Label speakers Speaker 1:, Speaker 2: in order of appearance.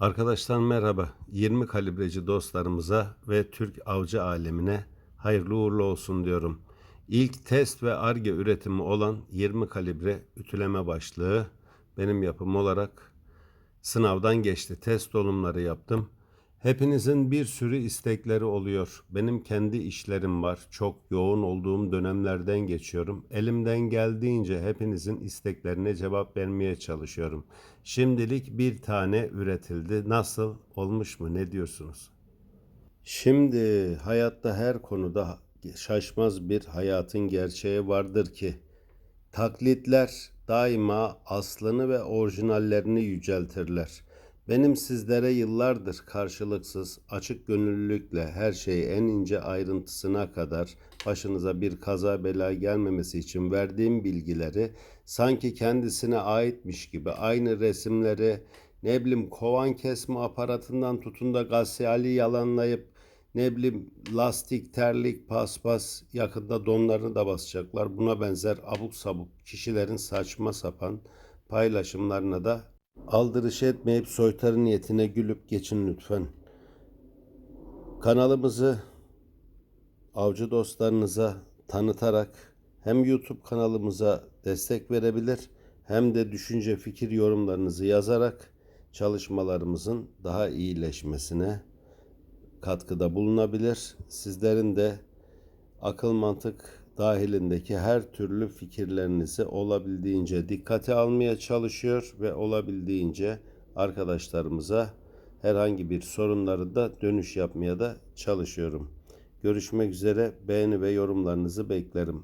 Speaker 1: Arkadaşlar merhaba. 20 kalibreci dostlarımıza ve Türk avcı alemine hayırlı uğurlu olsun diyorum. İlk test ve arge üretimi olan 20 kalibre ütüleme başlığı benim yapım olarak sınavdan geçti. Test dolumları yaptım. Hepinizin bir sürü istekleri oluyor. Benim kendi işlerim var. Çok yoğun olduğum dönemlerden geçiyorum. Elimden geldiğince hepinizin isteklerine cevap vermeye çalışıyorum. Şimdilik bir tane üretildi. Nasıl? Olmuş mu? Ne diyorsunuz? Şimdi hayatta her konuda şaşmaz bir hayatın gerçeği vardır ki taklitler daima aslını ve orijinallerini yüceltirler. Benim sizlere yıllardır karşılıksız, açık gönüllülükle her şeyi en ince ayrıntısına kadar başınıza bir kaza bela gelmemesi için verdiğim bilgileri sanki kendisine aitmiş gibi aynı resimleri ne bileyim kovan kesme aparatından tutun da gasyali yalanlayıp ne bileyim lastik, terlik, paspas yakında donlarını da basacaklar. Buna benzer abuk sabuk kişilerin saçma sapan paylaşımlarına da aldırış etmeyip soytarı niyetine gülüp geçin lütfen. Kanalımızı avcı dostlarınıza tanıtarak hem YouTube kanalımıza destek verebilir hem de düşünce fikir yorumlarınızı yazarak çalışmalarımızın daha iyileşmesine katkıda bulunabilir. Sizlerin de akıl mantık dahilindeki her türlü fikirlerinizi olabildiğince dikkate almaya çalışıyor ve olabildiğince arkadaşlarımıza herhangi bir sorunları da dönüş yapmaya da çalışıyorum. Görüşmek üzere beğeni ve yorumlarınızı beklerim.